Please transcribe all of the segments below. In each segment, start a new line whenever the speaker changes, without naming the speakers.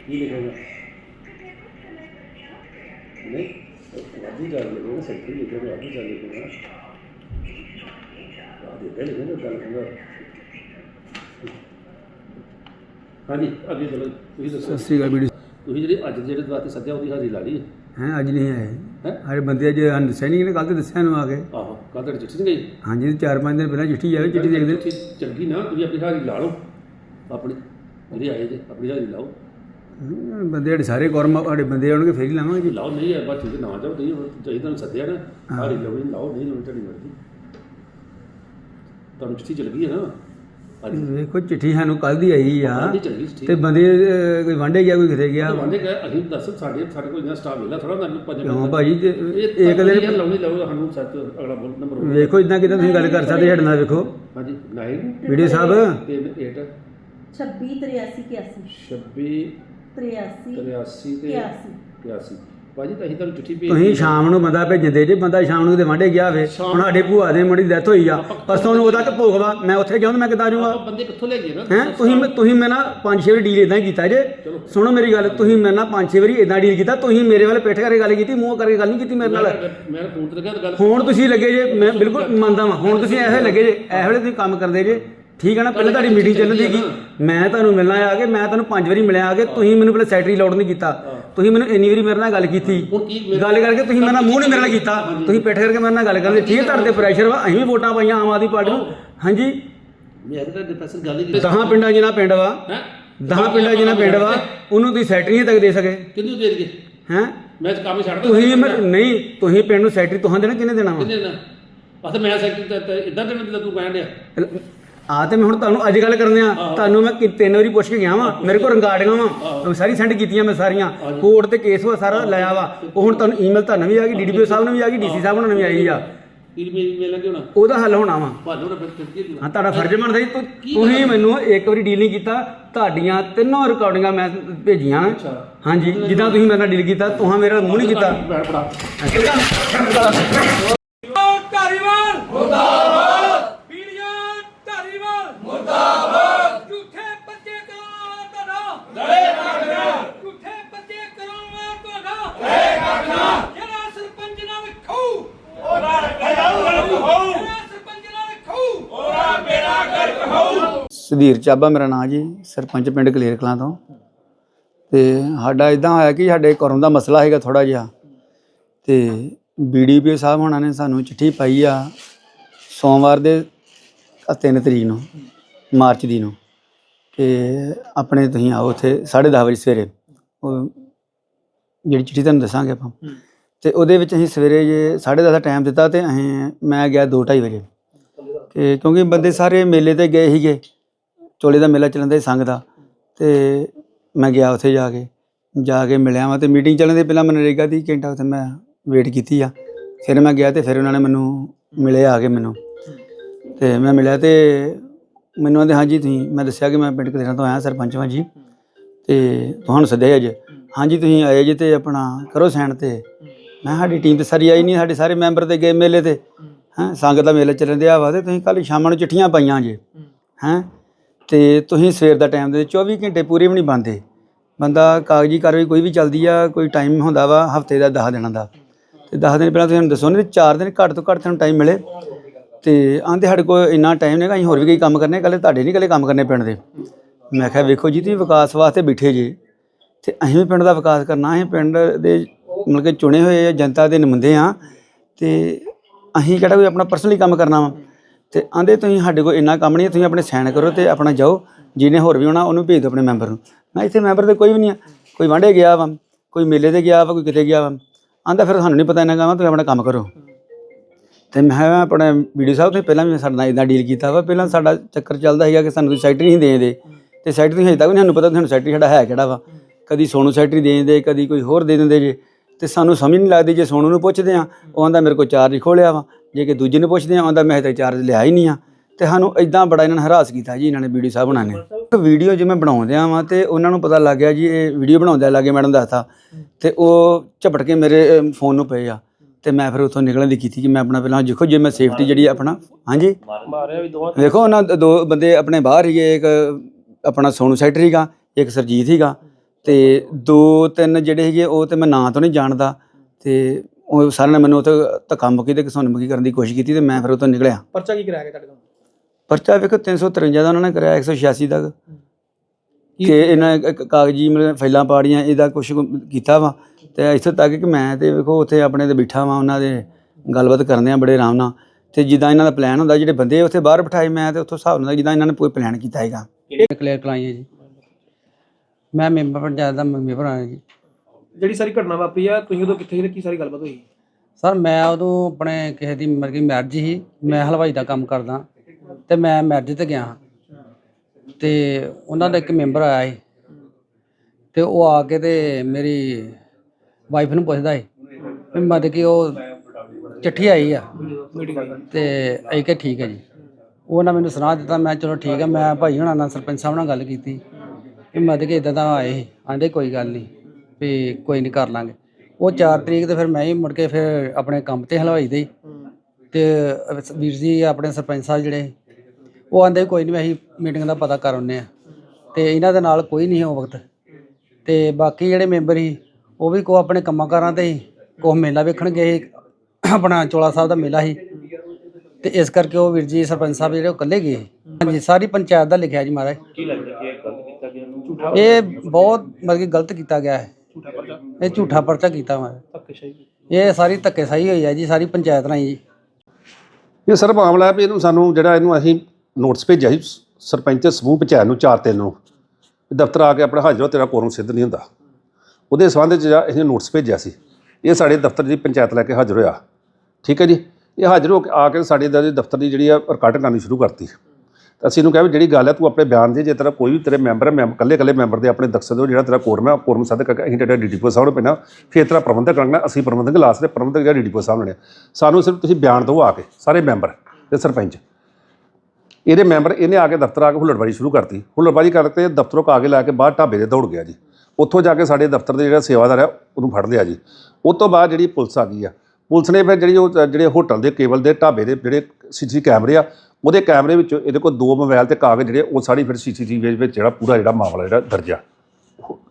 ਕੀ ਲਿਖੇਗਾ ਨਹੀਂ ਵਾਦੀ ਕਰ ਲਿਖੇਗਾ ਸੈਕਟਰੀ ਲਿਖੇਗਾ ਵਾਦੀ ਕਰ ਲਿਖੇਗਾ ਵਾਦੀ ਕਰ ਲਿਖੇਗਾ ਗੱਲ ਕਰਦਾ ਹਾਂਜੀ ਅੱਗੇ ਚਲੋ ਤੁਸੀਂ ਦੱਸੋ
ਸਤਿ ਸ੍ਰੀ ਅਕਾਲ ਵੀਡੀਓ
ਤੁਸੀਂ ਜਿਹੜੀ ਅੱਜ ਜਿਹੜੇ ਸੱਦਿਆ ਉਹਦੀ ਹਾਜ਼ਰੀ ਲਾ ਲਈ
ਹੈ ਅੱਜ ਨਹੀਂ ਆਏ।
ਹੈ?
ਅਰੇ ਬੰਦੇ ਅੱਜ ਨਹੀਂ ਕਿ ਕੱਲ ਤੇ ਦੱਸਿਆ ਨੂੰ ਆ ਕੇ।
ਆਹੋ ਕੱਲ ਚਿੱਠੀ ਨਹੀਂ ਗਈ?
ਹਾਂਜੀ ਚਾਰ ਪੰਜ ਦਿਨ ਪਹਿਲਾਂ ਚਿੱਠੀ ਆਵੇ ਚਿੱਠੀ ਦੇਖਦੇ
ਚੰਗੀ ਨਾ ਤੁਸੀਂ ਆਪਣੀ ਹਾਜ਼ਰੀ ਲਾ ਲਓ। ਆਪਣੀ ਜਿਹੜੇ ਆਏ ਜੇ ਆਪਣੀ ਹਾਜ਼ਰੀ ਲਾਓ।
ਬੰਦੇ ਸਾਡੇ ਸਾਰੇ ਗੌਰਮ ਸਾਡੇ ਬੰਦੇ ਆਉਣਗੇ ਫੇਰ ਹੀ ਲਾਵਾਂਗੇ ਜੀ।
ਲਾਓ ਨਹੀਂ ਹੈ ਬਸ ਠੀਕ ਹੈ, ਨਾ ਜਾਓ ਨਹੀਂ ਹੁਣ ਚਾਹੀਦਾ ਤੁਹਾਨੂੰ ਸੱਦਿਆ ਨਾ ਹਾਜ਼ਰੀ ਲਾਉਣੀ ਲਾਓ ਨਹੀਂ ਲਾਉਣੀ ਤੁਹਾਡੀ ਮਰਜ਼ੀ। ਤੁਹਾਨੂੰ ਚਿੱਠੀ ਚਲ ਗਈ ਹੈ ਨਾ?
ਵੇਖੋ ਚਿੱਠੀ ਸਾਨੂੰ ਕੱਲ ਦੀ ਆਈ ਆ। ਤੇ ਬੰਦੇ ਕੋਈ ਵਾਂਡੇ ਗਿਆ ਕੋਈ ਕਿਤੇ ਗਿਆ?
ਵਾਂਦੇ ਕਹੇ ਅਸੀਂ ਦੱਸ ਸਾਡੇ ਸਾਡੇ ਕੋਲ ਇੰਨਾ ਸਟਾਫ ਮਿਲਦਾ ਥੋੜਾ ਨਾ ਪੰਜ
ਕਿਉਂ ਭਾਜੀ ਇੱਕ ਦਿਨ
ਲਾਉਣੀ ਲਾਓ ਸਾਨੂੰ ਸੱਚ ਅਗਲਾ ਬੋਲ ਨੰਬਰ
ਵੇਖੋ ਇਦਾਂ ਕਿਦਾਂ ਤੁਸੀਂ ਗੱਲ ਕਰ ਸਕਦੇ ਨਾਲ ਵੇਖੋ।
ਹਾਂਜੀ 9
ਵੀਡੀਓ ਸਾਹਿਬ।
3 8
ਛੱਬੀ 83 81
26
83
83 ਤੇ
81
81 ਭਾਜੀ ਤਾਂ ਅਸੀਂ ਤੁਹਾਨੂੰ ਚਿੱਠੀ ਭੇਜ
ਤੁਸੀਂ ਸ਼ਾਮ ਨੂੰ ਬੰਦਾ ਭੇਜਦੇ ਜੇ ਬੰਦਾ ਸ਼ਾਮ ਨੂੰ ਕਿਤੇ ਵਾਂਡੇ ਗਿਆ ਹੋਵੇ ਹੁਣ ਸਾਡੇ ਭੂਆ ਦੇ ਮੁੰਡੀ ਡੈਥ ਹੋਈ ਆ। ਪਰਸੋਂ ਨੂੰ ਉਹਦਾ ਭੋਗ ਵਾ ਮੈਂ ਉੱਥੇ ਗਿਆ ਮੈਂ ਕਿੱਦਾਂ ਜਾਊਂਗਾ?
ਬੰਦੇ ਕਿੱਥੋਂ ਲੈ ਗਏ ਨਾ?
ਹੈਂ? ਤੁਸੀਂ ਮੈਂ- ਤੁਸੀਂ ਮੇਰੇ ਨਾਲ ਪੰਜ ਛੇ ਵਾਰੀ ਡੀਲ ਇਦਾਂ ਹੀ ਕੀਤਾ ਜੇ। ਸੁਣੋ ਮੇਰੀ ਗੱਲ ਤੁਸੀਂ ਮੇਰੇ ਨਾਲ ਪੰਜ ਛੇ ਵਾਰੀ ਇਦਾਂ ਡੀਲ ਕੀਤਾ ਤੁਸੀਂ ਮੇਰੇ ਵੱਲ ਪਿੱਠ ਕਰਕੇ ਗੱਲ ਕੀਤੀ ਮੂੰਹ ਕਰਕੇ ਗੱਲ ਨਹੀਂ ਕੀਤੀ ਮੇਰੇ ਨਾਲ?
ਮੈਂ ਫੋਨ ਤੇ ਤਾਂ ਗੱਲ
ਹੁਣ ਤੁਸੀਂ ਲੱਗੇ ਜੇ ਮੈਂ ਬਿਲਕੁਲ ਮੰਨਦਾ ਵਾਂ ਹੁਣ ਤੁਸੀਂ ਇਹੋ ਲੱਗੇ ਜੇ ਇਹੋ ਵੇਲੇ ਤੁਸੀਂ ਕੰਮ ਕਰਦੇ ਜੇ। ਠੀਕ ਹੈ ਨਾ ਪਹਿਲਾਂ ਤੁਹਾਡੀ ਮੀਟਿੰਗ ਚੱਲਦੀ ਸੀਗੀ ਮੈਂ ਤੁਹਾਨੂੰ ਮਿਲਣਾ ਆ ਕੇ ਮੈਂ ਤੁਹਾਨੂੰ ਪੰਜ ਵਾਰੀ ਮਿਲਿਆ ਆ ਕੇ ਤੁਸੀਂ ਮੈਨੂੰ ਪਹਿਲਾਂ ਸੈਟਰੀ ਲੋਡ ਨਹੀਂ ਕੀਤਾ। ਤੁਸੀਂ ਮੈਨੂੰ ਇੰਨੀ ਵਾਰੀ ਮੇਰੇ ਨਾਲ ਗੱਲ ਕੀਤੀ। ਗੱਲ ਕਰਕੇ ਤੁਸੀਂ ਮੇਰੇ ਨਾਲ ਮੂੰਹ ਨਹੀਂ ਮੇਰੇ ਨਾਲ ਕੀਤਾ। ਤੁਸੀਂ ਪਿੱਠ ਕਰਕੇ ਮੇਰੇ ਨਾਲ ਗੱਲ ਕਰਦੇ। ਠੀਕ ਤੁਹਾਡੇ ਤੇ ਪ੍ਰੈਸ਼ਰ ਵਾ ਅਸੀਂ ਵੀ ਵੋਟਾਂ ਪਾਈਆਂ ਆਮ ਆਦਮੀ ਪਾਰਟੀ ਨੂੰ। ਹਾਂਜੀ।
ਮੈਂ ਤਾਂ ਡਿਫੈਂਸਰ ਗੱਲ ਹੀ ਕੀਤੀ
ਦਹਾਂ ਪਿੰਡਾਂ ਜਿਨ੍ਹਾਂ ਪਿੰਡ ਵਾ ਦਹਾਂ ਪਿੰਡਾਂ ਜਿਨ੍ਹਾਂ ਪਿੰਡ ਵਾ ਉਹਨੂੰ ਤੁਸੀਂ ਸੈਟਰੀ ਤੱਕ ਦੇ ਸਕੇ।
ਕਿੰਨੂੰ ਦੇ? ਦਈਏ
ਹੈਂ?
ਮੈਂ ਇਸ ਕੰਮ ਹੀ ਛੱਡ
ਤੁਸੀਂ ਨਹੀਂ ਤੁਸੀਂ ਪਿੰਡ ਨੂੰ ਸੈਟਰੀ ਤੁਹਾਂ ਦੇਣਾ ਕਿਹਨੇ ਦੇਣਾ ਵਾ?
ਕਿੰਨੇ ਨਾ ਅਸਾਂ ਮੈਂ ਸੈਕਟਰੀ ਤੇ ਇਦਾਂ ਦੇ ਨਾਲ ਤੂੰ ਕਹਿਣ ਡਿਆ।
ਆ ਤੇ ਮੈਂ ਹੁਣ ਤੁਹਾਨੂੰ ਅੱਜ ਗੱਲ ਕਰਨੇ ਆ। ਤੁਹਾਨੂੰ ਮੈਂ ਕਿ- ਤਿੰਨ ਵਾਰੀ ਪੁੱਛ ਕੇ ਗਿਆ ਵਾਂ। ਮੇਰੇ ਕੋਲ ਰਿਕਾਰਡਿੰਗਾਂ ਵਾਂ। ਸਾਰੀ ਸੈਂਡ ਕੀਤੀਆਂ ਮੈਂ ਸਾਰੀਆਂ। ਕੋਰਟ ਤੇ ਕੇਸ ਵਾ ਸਾਰਾ ਲਾਇਆ ਵਾ। ਉਹ ਹੁਣ ਤੁਹਾਨੂੰ ਈਮੇਲ ਤੁਹਾਨੂੰ ਵੀ ਆ ਗਈ ਡੀਡੀਪੀਓ ਸਾਹਿਬ ਨੂੰ ਵੀ ਆ ਗਈ ਡੀਸੀ ਸਾਹਿਬ ਨੂੰ ਵੀ ਆਈ ਆ।
ਮੇਰੀ
ਉਹਦਾ ਹੱਲ ਹੋਣਾ ਵਾ।
ਭਾਲੋ ਨਾ ਫਿਰ ਫਿਰ ਕੀ
ਹਾਂ ਤੁਹਾਡਾ ਫਰਜ਼ ਬਣਦਾ ਜੀ। ਤੁ- ਤੁਸੀਂ ਮੈਨੂੰ ਇੱਕ ਵਾਰੀ ਡੀਲ ਨਹੀਂ ਕੀਤਾ। ਤੁਹਾਡੀਆਂ ਤਿੰਨੋਂ ਰਿਕਾਰਡਿੰਗਾਂ ਮੈਂ ਭੇਜੀਆਂ। ਹਾਂਜੀ ਜਿੱਦਾਂ ਤੁਸੀਂ ਮੇਰੇ ਨਾਲ ਡੀਲ ਕੀਤਾ ਤੁਹਾਂ ਮੇਰਾ ਮੂੰਹ ਨਹੀਂ ਕੀਤਾ
ਬੈਠ ਪੜਾ
ਧਾਰੀਵਾਲ ਮੁਰਦਾਬਾਦ ਪੀੜੀਆਂ ਧਾਰੀਵਾਲ ਮੁਰਦਾਬਾਦ ਝੂਠੇ ਬੱਚੇ ਕਰਾਉਣਾ ਤੁਹਾਡਾ ਲੜੇ ਕੱਢਣਾ ਝੂਠੇ ਬੱਚੇ ਕਰਾਉਣਾ ਤੁਹਾਡਾ ਲੜੇ ਕੱਢਣਾ ਜਿਹੜਾ ਸਰਪੰਚ ਨਾਲ ਖਾਊ ਉਹਦਾ ਬੇੜਾ ਗਰਕ ਹੋਊ ਜਿਹੜਾ ਸਰਪੰਚ ਨਾਲ ਖਾਊ ਉਹਦਾ ਬੇੜਾ ਗਰਕ ਹੋਊ
ਸੁਧੀਰ ਚਾਬਾ ਮੇਰਾ ਨਾਂ ਜੀ ਸਰਪੰਚ ਪਿੰਡ ਕਲੇਰ ਕਲਾਂ ਤੋਂ। ਤੇ ਸਾਡਾ ਇਦਾਂ ਹੋਇਆ ਕਿ ਸਾਡੇ ਘਰੋਂ ਦਾ ਮਸਲਾ ਹੈਗਾ ਥੋੜਾ ਜਿਹਾ। ਤੇ ਬੀਡੀਪੀ ਸਾਹਿਬ ਹੋਣਾ ਨੇ ਸਾਨੂੰ ਚਿੱਠੀ ਪਾਈ ਆ ਸੋਮਵਾਰ ਦੇ 3 ਤਰੀਕ ਨੂੰ ਮਾਰਚ ਦੀ ਨੂੰ ਕਿ ਆਪਣੇ ਤੁਸੀਂ ਆਓ ਉੱਥੇ 10:30 ਵਜੇ ਸਵੇਰੇ। ਉਹ ਜਿਹੜੀ ਚਿੱਠੀ ਤੁਹਾਨੂੰ ਦੱਸਾਂਗੇ ਆਪਾਂ। ਤੇ ਉਹਦੇ ਵਿੱਚ ਅਸੀਂ ਸਵੇਰੇ ਜੇ 10:30 ਦਾ ਟਾਈਮ ਦਿੱਤਾ ਤੇ ਅਸੀਂ ਮੈਂ ਗਿਆ 2:30 ਵਜੇ। ਕਿ ਕਿਉਂਕਿ ਬੰਦੇ ਸਾਰੇ ਮੇਲੇ ਤੇ ਗਏ ਸੀਗੇ। ਚੋਲੇ ਦਾ ਮੇਲਾ ਚੱਲਣ ਦਾ ਸੀ ਸੰਗ ਦਾ ਤੇ ਮੈਂ ਗਿਆ ਉੱਥੇ ਜਾ ਕੇ ਜਾ ਕੇ ਮਿਲਿਆ ਵਾਂ ਤੇ ਮੀਟਿੰਗ ਚੱਲਣ ਦੇ ਪਹਿਲਾਂ ਮਨਰੇਗਾ ਦੀ ਘੰਟਾ ਉੱਥੇ ਮੈਂ ਵੇਟ ਕੀਤੀ ਆ। ਫਿਰ ਮੈਂ ਗਿਆ ਤੇ ਫਿਰ ਉਹਨਾਂ ਨੇ ਮੈਨੂੰ ਮਿਲੇ ਆ ਕੇ ਮੈਨੂੰ। ਤੇ ਮੈਂ ਮਿਲਿਆ ਤੇ ਮੈਨੂੰ ਆਂਦੇ, ਹਾਂਜੀ ਤੁਸੀਂ, ਮੈਂ ਦੱਸਿਆ ਕਿ ਮੈਂ ਪਿੰਡ ਕਲੇਰਾਂ ਤੋਂ ਆਇਆ ਸਰਪੰਚ ਹਾਂ ਜੀ। ਤੇ ਤੁਹਾਨੂੰ ਸੱਦਿਆ ਅੱਜ। ਹਾਂਜੀ ਤੁਸੀਂ ਆਏ ਜੀ ਤੇ ਆਪਣਾ ਕਰੋ ਸਾਈਨ ਤੇ। ਮੈਂ ਸਾਡੀ ਟੀਮ ਤੇ ਸਾਰੀ ਆਈ ਨਹੀਂ ਸਾਡੇ ਸਾਰੇ ਮੈਂਬਰ ਤੇ ਗਏ ਮੇਲੇ ਤੇ। ਹੈਂ ਸੰਗਤ ਦਾ ਮੇਲਾ ਚੱਲਣ ਦਿਆ ਵਾ ਤੇ ਤੁਸੀਂ ਕੱਲ ਸ਼ਾਮਾਂ ਨੂੰ ਚਿੱਠੀਆਂ ਪਾਈਆਂ ਜੇ। ਹੈਂ? ਤੇ ਤੁਸੀਂ ਸਵੇਰ ਦਾ ਟਾਈਮ ਦੇ 24 ਘੰਟੇ ਪੂਰੇ ਵੀ ਨਹੀਂ ਬੰਦੇ ਬੰਦਾ ਕਾਗਜ਼ੀ ਕਾਰਵਾਈ ਕੋਈ ਵੀ ਚੱਲਦੀ ਆ, ਕੋਈ ਟਾਈਮ ਹੁੰਦਾ ਵਾ ਹਫ਼ਤੇ ਦਾ 10 ਦਿਨਾਂ ਦਾ। ਤੇ 10 ਦਿਨ ਪਹਿਲਾਂ ਤੁਸੀਂ ਸਾਨੂੰ ਦੱਸੋ ਨਹੀਂ 4 ਦਿਨ ਘੱਟ ਤੋਂ ਘੱਟ ਤੁਹਾਨੂੰ ਟਾਈਮ ਮਿਲੇ। ਤੇ ਆਂਦੇ ਸਾਡੇ ਕੋਲ ਇੰਨਾ ਟਾਈਮ ਨਹੀਂਗਾ ਅਸੀਂ ਹੋਰ ਵੀ ਕਈ ਕੰਮ ਕਰਨੇ ਕੱਲੇ ਤੁਹਾਡੇ ਨਹੀਂ ਕੱਲੇ ਕੰਮ ਕਰਨੇ ਪਿੰਡ ਦੇ। ਮੈਂ ਕਿਹਾ ਵੇਖੋ ਜੀ, ਤੁਸੀਂ ਵਿਕਾਸ ਵਾਸਤੇ ਬੈਠੇ ਜੇ। ਤੇ ਅਸੀਂ ਵੀ ਪਿੰਡ ਦਾ ਵਿਕਾਸ ਕਰਨਾ, ਅਸੀਂ ਪਿੰਡ ਦੇ ਮਤਲਬ ਕਿ ਚੁਣੇ ਹੋਏ ਜਨਤਾ ਦੇ ਨੁਮਾਇੰਦੇ ਆ। ਤੇ ਅਸੀਂ ਕਿਹੜਾ ਕੋਈ ਆਪਣਾ ਪਰਸਨਲੀ ਕੰਮ ਕਰਨਾ ਵਾ? ਤੇ ਆਂਦੇ ਤੁਸੀਂ ਸਾਡੇ ਕੋਲ ਇੰਨਾ ਕੰਮ ਨਹੀਂ ਤੁਸੀਂ ਆਪਣੇ ਸਾਈਨ ਕਰੋ ਤੇ ਆਪਣਾ ਜਾਓ, ਜਿਹਨੇ ਹੋਰ ਵੀ ਹੋਣਾ ਉਹਨੂੰ ਭੇਜ ਦਿਓ ਆਪਣੇ ਮੈਂਬਰ ਨੂੰ। ਮੈਂ ਇੱਥੇ ਮੈਂਬਰ ਤੇ ਕੋਈ ਵੀ ਨਹੀਂ ਆ। ਕੋਈ ਵਾਂਡੇ ਗਿਆ ਵਾ, ਕੋਈ ਮੇਲੇ ਤੇ ਗਿਆ ਵਾ, ਕੋਈ ਕਿਤੇ ਗਿਆ ਵਾ। ਆਂਦਾ ਫਿਰ ਸਾਨੂੰ ਨਹੀਂ ਪਤਾ ਇਹਨਾਂ ਕੰਮ, ਤੁਸੀਂ ਆਪਣਾ ਕੰਮ ਕਰੋ। ਤੇ ਮੈਂ ਕਿਹਾ ਆਪਣੇ ਵੀਡੀਓ ਸਾਹਿਬ ਤੋਂ ਪਹਿਲਾਂ ਵੀ ਸਾਡੇ ਨਾਲ ਇਦਾਂ ਡੀਲ ਕੀਤਾ ਵਾ, ਪਹਿਲਾਂ ਸਾਡਾ ਚੱਕਰ ਚੱਲਦਾ ਸੀਗਾ ਕਿ ਸਾਨੂੰ ਤੁਸੀਂ ਸੈਕਟਰੀ ਨਹੀਂ ਦੇਂਦੇ ਤੇ ਸੈਕਟਰੀ ਹਜੇ ਤੱਕ ਵੀ ਨਹੀਂ ਸਾਨੂੰ ਪਤਾ ਤੁਹਾਨੂੰ ਸੈਕਟਰੀ ਸਾਡਾ ਹੈ ਕਿਹੜਾ ਵਾ। ਕਦੀ ਸੋਨੂੰ ਸੈਕਟਰੀ ਦੇ ਦਿੰਦੇ ਕਦੀ ਕੋਈ ਹੋਰ ਦੇ ਦਿੰਦੇ ਜੇ। ਤੇ ਸਾਨੂੰ ਸਮਝ ਨਹੀਂ ਲੱਗਦੀ ਜੇ ਸੋਨੂੰ ਨੂੰ ਪੁੱਛਦੇ ਆ ਉਹ ਆਂਦਾ ਮੇਰੇ ਕੋਲ ਚਾਰਜ ਹੀ ਖੋਲਿਆ ਵਾ। ਜੇ ਕਿ ਦੂਜੇ ਨੂੰ ਪੁੱਛਦੇ ਆ ਆਂਦਾ ਮੈਂ ਹਜੇ ਤੱਕ ਚਾਰਜ ਲਿਆ ਹੀ ਨਹੀਂ ਆ। ਤੇ ਸਾਨੂੰ ਇਦਾਂ ਬੜਾ ਇਹਨਾਂ ਨੇ ਹਰਾਸ ਕੀਤਾ ਜੀ ਇਹਨਾਂ ਨੇ ਵੀਡੀਓ ਸਾਹਿਬ ਬਣਾਣੇ ਇੱਕ ਵੀਡੀਓ ਜਿਵੇਂ ਬਣਾਉਂਦੇ ਆ ਵਾਂ ਤੇ ਉਹਨਾਂ ਨੂੰ ਪਤਾ ਲੱਗ ਗਿਆ ਜੀ ਇਹ ਵੀਡੀਓ ਬਣਾਉਂਦੇ ਲੱਗੇ ਮੈਡਮ ਦੱਸਤਾ। ਤੇ ਉਹ ਝਪਟ ਕੇ ਮੇਰੇ ਫੋਨ ਨੂੰ ਪਏ ਆ। ਤੇ ਮੈਂ ਫਿਰ ਉੱਥੋਂ ਨਿਕਲਣ ਦੀ ਕੀਤੀ ਕਿ ਮੈਂ ਆਪਣਾ ਪਹਿਲਾਂ ਦੇਖੋ ਜੇ ਮੈਂ ਸੇਫਟੀ ਜਿਹੜੀ ਆਪਣਾ ਹਾਂਜੀ?
ਮਾਰਿਆ ਵੀ ਦੋਵਾਂ
ਦੇਖੋ ਉਹਨਾਂ ਦ- ਦੋ ਬੰਦੇ ਆਪਣੇ ਬਾਹਰ ਹੀਗੇ ਇੱਕ ਆਪਣਾ ਸੋਨੂ ਸੈਕਟਰ ਹੀਗਾ ਇੱਕ ਸਰਜੀਤ ਹੀਗਾ ਤੇ ਦੋ ਤਿੰਨ ਜਿਹੜੇ ਸੀਗੇ ਉਹ ਤੇ ਮੈਂ ਨਾਂ ਤੋਂ ਨਹੀਂ ਜਾਣਦਾ। ਤੇ ਉਹ ਸਾਰਿਆਂ ਨੇ ਮੈਨੂੰ ਉੱਥੇ ਧੱਕਾ ਮੁੱਕੀ ਤੇ ਕਿਸਨ ਮੁੱਕੀ ਕਰਨ ਦੀ ਕੋਸ਼ਿਸ਼ ਕੀਤੀ ਤੇ ਮੈਂ ਫਿਰ ਉੱਥੋਂ ਨਿਕਲਿਆ।
ਪਰਚਾ ਕੀ ਕਰਾਇਆ ਗਿਆ ਤੁਹਾਡੇ ਤੋਂ?
ਪਰਚਾ ਵੇਖੋ 353 ਦਾ ਉਹਨਾਂ ਨੇ ਕਰਿਆ 186 ਤੱਕ ਕਿ ਇਹਨਾਂ ਨੇ ਇੱਕ ਕਾਗਜ਼ੀ ਮਤਲਬ ਫਾਈਲਾਂ ਪਾੜੀਆਂ ਇਹਦਾ ਕੁਝ ਕੀਤਾ ਵਾ। ਤੇ ਇੱਥੋਂ ਤੱਕ ਕਿ ਮੈਂ ਤੇ ਵੇਖੋ ਉੱਥੇ ਆਪਣੇ ਤੇ ਬੈਠਾ ਵਾਂ ਉਹਨਾਂ ਦੇ ਗੱਲਬਾਤ ਕਰਦੇ ਆ ਬੜੇ ਆਰਾਮ ਨਾਲ। ਤੇ ਜਿੱਦਾਂ ਇਹਨਾਂ ਦਾ ਪਲਾਨ ਹੁੰਦਾ ਜਿਹੜੇ ਬੰਦੇ ਉੱਥੇ ਬਾਹਰ ਬਿਠਾਏ ਮੈਂ ਤੇ ਉੱਥੋਂ ਹਿਸਾਬ ਨਾਲ ਜਿੱਦਾਂ ਇਹਨਾਂ ਨੇ ਕੋਈ ਪਲਾਨ ਕੀਤਾ ਹੈਗਾ।
ਕਲੀਅਰ ਕਲਾਈ ਹੈ ਜੀ? ਮੈਂ ਮੈਂਬਰ ਪੰਚਾਇਤ ਦਾ ਮੈਂਬਰ ਹਾਂ ਜੀ।
ਜਿਹੜੀ ਸਾਰੀ ਘਟਨਾ ਵਾਪਰੀ ਆ ਤੁਸੀਂ ਉਦੋਂ ਕਿੱਥੇ ਸੀ ਤੇ ਕੀ ਸਾਰੀ ਗੱਲਬਾਤ ਹੋਈ?
ਸਰ ਮੈਂ ਉਦੋਂ ਆਪਣੇ ਕਿਸੇ ਦੀ ਮਰ ਗਈ ਮੈਰਿਜ ਸੀ ਮੈਂ ਹਲਵਾਈ ਦਾ ਕੰਮ ਕਰਦਾ ਤੇ ਮੈਂ ਮੈਰਿਜ ਤੇ ਗਿਆ ਤੇ ਉਹਨਾਂ ਦਾ ਇੱਕ ਮੈਂਬਰ ਆਇਆ ਸੀ ਤੇ ਉਹ ਆ ਕੇ ਤੇ ਮੇਰੀ ਵਾਈਫ ਨੂੰ ਪੁੱਛਦਾ ਸੀ ਵੀ ਮਤਲਬ ਕਿ ਉਹ ਚਿੱਠੀ ਆਈ ਆ ਤੇ ਅਸੀਂ ਕਿ ਠੀਕ ਹੈ ਜੀ। ਉਹਨਾਂ ਮੈਨੂੰ ਸੁਣਾ ਦਿੱਤਾ ਮੈਂ ਚਲੋ ਠੀਕ ਹੈ ਮੈਂ ਭਾਈ ਹੁਣਾਂ ਨਾਲ ਸਰਪੰਚ ਸਾਹਿਬ ਨਾਲ ਗੱਲ ਕੀਤੀ। ਵੀ ਮਤਲਬ ਕੇ ਇਦਾਂ ਦਾ ਆਏ ਸੀ। ਆਂਦੇ ਕੋਈ ਗੱਲ ਨਹੀਂ ਵੀ ਕੋਈ ਨਹੀਂ ਕਰ ਲਾਂਗੇ। ਉਹ 4 ਤਰੀਕ ਤੇ ਫਿਰ ਮੈਂ ਹੀ ਮੁੜ ਕੇ ਫਿਰ ਆਪਣੇ ਕੰਮ ਤੇ ਹਲਵਾਈ ਦੇ ਤੇ ਵੀਰ ਜੀ ਆਪਣੇ ਸਰਪੰਚ ਸਾਹਿਬ ਜਿਹੜੇ ਉਹ ਆਂਦੇ ਕੋਈ ਨਹੀਂ ਅਸੀਂ ਮੀਟਿੰਗ ਦਾ ਪਤਾ ਕਰ ਆਉਂਦੇ ਆ ਤੇ ਇਹਨਾਂ ਦੇ ਨਾਲ ਕੋਈ ਨਹੀਂ ਉਹ ਵਕਤ। ਤੇ ਬਾਕੀ ਜਿਹੜੇ ਮੈਂਬਰ ਸੀ, ਉਹ ਵੀ ਕੋ ਆਪਣੇ ਕੰਮਾਂ ਕਾਰਾਂ ਤੇ ਸੀ ਕੋ ਮੇਲਾ ਵੇਖਣ ਗਏ ਸੀ। ਆਪਣਾ ਚੋਲਾ ਸਾਹਿਬ ਦਾ ਮੇਲਾ ਸੀ। ਤੇ ਇਸ ਕਰਕੇ ਉਹ ਵੀਰ ਜੀ, ਸਰਪੰਚ ਸਾਹਿਬ ਜਿਹੜੇ ਉਹ ਇਕੱਲੇ ਗਏ ਹਾਂਜੀ, ਸਾਰੀ ਪੰਚਾਇਤ ਦਾ ਲਿਖਿਆ ਜੀ ਮਹਾਰਾਜ
ਕੀ ਲੱਗਦਾ ਕਿ ਇਹ ਗਲਤ ਕੀਤਾ ਗਿਆ ਨੂੰ
ਇਹ ਬਹੁਤ ਮਤਲਬ ਕਿ ਗਲਤ ਕੀਤਾ ਗਿਆ ਹੈ। ਇਹ ਝੂਠਾ ਪਰਚਾ ਕੀਤਾ ਮੈਂ। ਇਹ ਸਾਰੀ ਧੱਕੇਸ਼ਾਹੀ ਹੋਈ ਹੈ ਜੀ ਸਾਰੀ ਪੰਚਾਇਤ ਨਾਲ ਜੀ।
ਇਹ ਸਰ ਮਾਮਲਾ ਹੈ ਵੀ ਇਹਨੂੰ ਸਾਨੂੰ ਜਿਹੜਾ ਇਹਨੂੰ ਅਸੀਂ ਨੋਟਿਸ ਭੇਜਿਆ ਸੀ ਸ- ਸਰਪੰਚ ਤੇ ਸਮੂਹ ਪੰਚਾਇਤ ਨੂੰ 4 ਤਿੰਨ ਨੂੰ ਵੀ ਦਫ਼ਤਰ ਆ ਕੇ ਆਪਣਾ ਹਾਜ਼ਰ ਹੋ ਤੇਰਾ ਕੋਰਮ ਸਿੱਧ ਨਹੀਂ ਹੁੰਦਾ। ਉਹਦੇ ਸੰਬੰਧ ਵਿੱਚ ਜਿਹੜਾ ਅਸੀਂ ਨੋਟਿਸ ਭੇਜਿਆ ਸੀ ਇਹ ਸਾਡੇ ਦਫ਼ਤਰ ਦੀ ਪੰਚਾਇਤ ਲੈ ਕੇ ਹਾਜ਼ਰ ਹੋਇਆ। ਠੀਕ ਹੈ ਜੀ? ਇਹ ਹਾਜ਼ਰ ਹੋ ਕੇ ਆ ਕੇ ਸਾਡੇ ਦ- ਦਫ਼ਤਰ ਦੀ ਜਿਹੜੀ ਆ ਰਿਕਾਰਡਿੰਗ ਕਰਨੀ ਸ਼ੁਰੂ ਕਰਤੀ। ਤਾਂ ਅਸੀਂ ਇਹਨੂੰ ਕਿਹਾ ਵੀ ਜਿਹੜੀ ਗੱਲ ਹੈ ਤੂੰ ਆਪਣੇ ਬਿਆਨ ਦੇ, ਜੇ ਤੇਰਾ ਕੋਈ ਵੀ ਤੇਰੇ ਮੈਂਬਰ ਹੈ ਮੈਂਬਰ ਇਕੱਲੇ ਇਕੱਲੇ ਮੈਂਬਰ ਦੇ ਆਪਣੇ ਦਕਸ਼ਾ ਦਿਓ ਜਿਹੜਾ ਤੇਰਾ ਕੋਰਮ ਹੈ ਕੋਰਮ ਸੱਦ ਕਰਕੇ ਅਸੀਂ ਤੇਰਾ ਡੀਡੀਪੋ ਸਾਹਿਬ ਨੂੰ ਪੈਣਾ, ਫਿਰ ਤੇਰਾ ਪ੍ਰਬੰਧਕ ਕਰਨਾ ਅਸੀਂ ਪ੍ਰਬੰਧਕ ਲਾਸ ਦੇ ਪ੍ਰਬੰਧਕ ਜਿਹੜਾ ਡੀਡੀਪੋ ਸਾਹਿਬ ਨੇ ਸਾਨੂੰ ਸਿਰਫ ਤੁਸੀਂ ਬਿਆਨ ਦਿਓ ਆ ਕੇ, ਸਾਰੇ ਮੈਂਬਰ ਤੇ ਸਰਪੰਚ। ਇਹਦੇ ਮੈਂਬਰ, ਇਹਨੇ ਆ ਕੇ ਦਫ਼ਤਰ ਆ ਕੇ ਹੁੱਲੜਬਾਜੀ ਸ਼ੁਰੂ ਕਰਤੀ। ਹੁੱਲੜਬਾਜੀ ਕਰਕੇ ਦਫ਼ਤਰੋਂ ਕਾ ਕੇ ਲਾ ਕੇ ਬਾਹਰ ਢਾਬੇ ਦੇ ਦੌੜ ਗਿਆ ਜੀ। ਉੱਥੋਂ ਜਾ ਕੇ ਸਾਡੇ ਦਫ਼ਤਰ ਦੇ ਜਿਹੜਾ ਸੇਵਾਦਾਰ ਆ, ਉਹਨੂੰ ਫੜ ਲਿਆ ਜੀ। ਉਸ ਤੋਂ ਬਾਅਦ ਜਿਹੜੀ ਪੁਲਿਸ ਆ ਗਈ ਆ ਪੁਲਿਸ ਨੇ ਫਿਰ ਜਿਹੜੀ ਉਹ ਜਿਹੜੇ ਹੋਟਲ ਦੇ ਕੇਬਲ ਦੇ ਢਾਬੇ ਦੇ ਜਿਹੜੇ ਸੀਸੀ ਕੈਮਰੇ ਆ ਉਹਦੇ ਕੈਮਰੇ ਵਿੱਚੋਂ ਇਹਦੇ ਕੋਲ ਦੋ ਮੋਬਾਈਲ ਤੇ ਕਾਗਜ਼ ਜਿਹੜੇ ਉਹ ਸਾਰੀ ਫਿਰ ਸੀਸੀਟੀਵੀ ਵਿੱਚ ਜਿਹੜਾ ਪੂਰਾ ਜਿਹੜਾ ਮਾਮਲਾ ਜਿਹੜਾ ਦਰਜ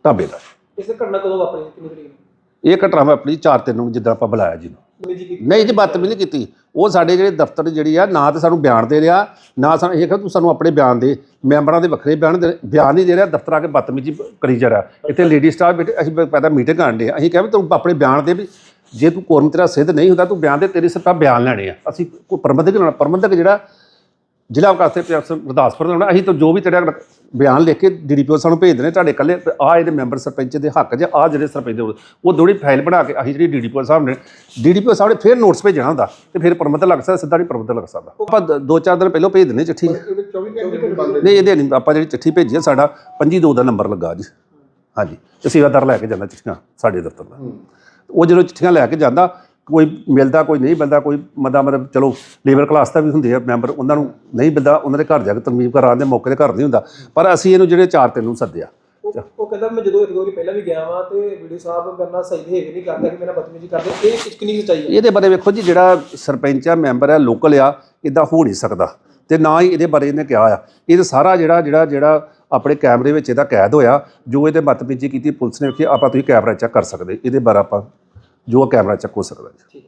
ਢਾਬੇ ਦਾ।
ਇਸ ਘਟਨਾ ਕਦੋਂ ਵਾਪਰੀ ਕਿੰਨੀ ਤਰੀਕ ਨੂੰ?
ਇਹ ਘਟਨਾ ਮੈਂ ਆਪਣੀ 4 ਤਿੰਨ ਨੂੰ ਜਿੱਦਾਂ ਆਪਾਂ ਬੁਲਾਇਆ ਜੀ ਨੂੰ। ਨਹੀਂ ਜੀ ਬਦਤਮੀਜ਼ੀ ਨਹੀਂ ਕੀਤੀ। ਉਹ ਸਾਡੇ ਜਿਹੜੇ ਦਫ਼ਤਰ ਜਿਹੜੀ ਆ ਨਾ ਤਾਂ ਸਾਨੂੰ ਬਿਆਨ ਦੇ ਰਿਹਾ ਨਾ ਸਾਨੂੰ ਇਹ ਕਿ ਤੂੰ ਸਾਨੂੰ ਆਪਣੇ ਬਿਆਨ ਦੇ। ਮੈਂਬਰਾਂ ਦੇ ਵੱਖਰੇ ਬਿਆਨ ਦੇ ਬਿਆਨ ਨਹੀਂ ਦੇ ਰਿਹਾ ਦਫ਼ਤਰ ਆ ਕੇ ਬਦਤਮੀਜ਼ੀ ਕਰੀ ਜਾ ਰਿਹਾ। ਇੱਥੇ ਲੇਡੀ ਸਟਾਫ ਬੈਠੇ ਅਸੀਂ ਪਹਿਲਾਂ ਮੀਟਿੰਗ ਕਰਨ ਦੇ ਅਸੀਂ ਕਿਹਾ ਵੀ ਤੂੰ ਆਪਣੇ ਬਿਆਨ ਦੇ ਵੀ ਜੇ ਤੂੰ ਕੋਰਮ ਤੇਰਾ ਸਿੱਧ ਨਹੀਂ ਹੁੰਦਾ ਤੂੰ ਬਿਆਨ ਦੇ ਤੇਰੀ ਸਿਰਫ ਬਿਆਨ ਲੈਣੇ ਆ। ਅਸੀਂ ਕੋਈ ਪ੍ਰਬੰਧਕ ਲੈਣਾ ਪ੍ਰਬੰਧਕ ਜਿਹੜਾ ਜ਼ਿਲ੍ਹਾ ਵਿਕਾਸ ਤੇ ਗੁਰਦਾਸਪੁਰ ਦਾ ਹੋਣਾ ਅਸੀਂ ਤਾਂ ਜੋ ਵੀ ਤੇਰਾ ਬਿਆਨ ਲਿਖ ਕੇ ਡੀਡੀਪੀਓ ਸਾਨੂੰ ਭੇਜ ਦੇਣੇ ਤੁਹਾਡੇ ਕੱਲੇ ਆ ਇਹਦੇ ਮੈਂਬਰ ਸਰਪੰਚ ਦੇ ਹੱਕ 'ਚ ਆ ਜਿਹੜੇ ਸਰਪੰਚ ਦੇ ਉਹ ਦੋੜੀ ਫਾਈਲ ਬਣਾ ਕੇ ਅਸੀਂ ਜਿਹੜੀ ਡੀਡੀਪੀਓ ਸਾਹਿਬ ਨੇ ਡੀਡੀਪੀਓ ਸਾਹਿਬ ਨੇ ਫਿਰ ਨੋਟਿਸ ਭੇਜਣਾ ਹੁੰਦਾ ਤੇ ਫਿਰ ਪ੍ਰਬੰਧਕ ਲੱਗ ਸਕਦਾ ਸਿੱਧਾ ਨਹੀਂ ਪ੍ਰਬੰਧਕ ਲੱਗ ਸਕਦਾ। ਆਪਾਂ ਦ- ਚਾਰ ਦਿਨ ਪਹਿਲਾਂ ਭੇਜ ਦਿੰਦੇ ਚਿੱਠੀ। ਨਹੀਂ ਇਹਦੇ ਨਹੀਂ ਆਪਾਂ ਜਿਹੜੀ ਚਿੱਠੀ ਭੇਜੀ ਹੈ ਸਾਡਾ 25 ਦੋ ਦਾ ਨੰਬਰ ਲੱਗਾ ਜੀ ਹਾਂਜੀ ਤੇ ਸੇਵਾਦਾਰ ਲੈ ਕੇ ਜਾਂਦਾ ਚਿੱਠੀਆਂ ਸਾਡੇ ਦਫ਼ਤਰ ਦਾ। ਉਹ ਜਦੋਂ ਚਿੱਠੀਆਂ ਲੈ ਕੇ ਜਾਂਦਾ ਕੋਈ ਮਿਲਦਾ ਕੋਈ ਨਹੀਂ ਮਿਲਦਾ ਕੋਈ ਮਦਾ ਮਤਲਬ ਚਲੋ ਲੇਬਰ ਕਲਾਸ ਦਾ ਵੀ ਹੁੰਦੇ ਆ ਮੈਂਬਰ ਉਹਨਾਂ ਨੂੰ ਨਹੀਂ ਮਿਲਦਾ ਉਹਨਾਂ ਦੇ ਘਰ ਜਾ ਕੇ ਤਰਮੀਮ ਕਰਾਉਣ ਦੇ ਮੌਕੇ ਤੇ ਘਰ ਨਹੀਂ ਹੁੰਦਾ। ਪਰ ਅਸੀਂ ਇਹਨੂੰ ਜਿਹੜੇ ਚਾਰ ਤਿੰਨ ਨੂੰ ਸੱਦਿਆ।
ਉਹ ਉਹ ਕਹਿੰਦਾ ਮੈਂ ਜਦੋਂ ਇੱਕ ਦੋ ਵਾਰੀ ਪਹਿਲਾਂ ਵੀ ਗਿਆ ਵਾਂ ਤੇ ਵੀਡੀਓ ਸਾਹਿਬ ਮੇਰੇ ਨਾਲ ਸਹੀ ਬਿਹੇਵ ਨਹੀਂ ਕਰਦਾ ਕਿ ਮੇਰਾ ਬਦਤਮੀਜ਼ੀ ਕਰਦੇ ਇਹ ਕਿੰਨੀ ਸੱਚਾਈ ਹੈ
ਇਹਦੇ ਬਾਰੇ ਵੇਖੋ ਜੀ ਜਿਹੜਾ ਸਰਪੰਚ ਆ ਮੈਂਬਰ ਆ ਲੋਕਲ ਆ ਇਦਾਂ ਹੋ ਨਹੀਂ ਸਕਦਾ। ਤੇ ਨਾ ਹੀ ਇਹਦੇ ਬਾਰੇ ਇਹਨੇ ਕਿਹਾ ਆ। ਇਹ ਸਾਰਾ ਜਿਹੜਾ ਜਿਹੜਾ ਜਿਹੜਾ ਆਪਣੇ ਕੈਮਰੇ ਵਿੱਚ ਇਹਦਾ ਕੈਦ ਹੋਇਆ, ਜੋ ਇਹਦੇ ਮਤਬੀਜੀ ਕੀਤੀ ਪੁਲਿਸ ਨੇ ਵੇਖੀ, ਆਪਾਂ ਤੁਸੀਂ ਕੈਮਰਾ ਚੈੱਕ ਕਰ ਸਕਦੇ, ਇਹਦੇ ਬਾਰੇ ਆਪਾਂ ਜੋ ਕੈਮਰਾ ਚੈੱਕ ਹੋ ਸਕਦਾ ਜੀ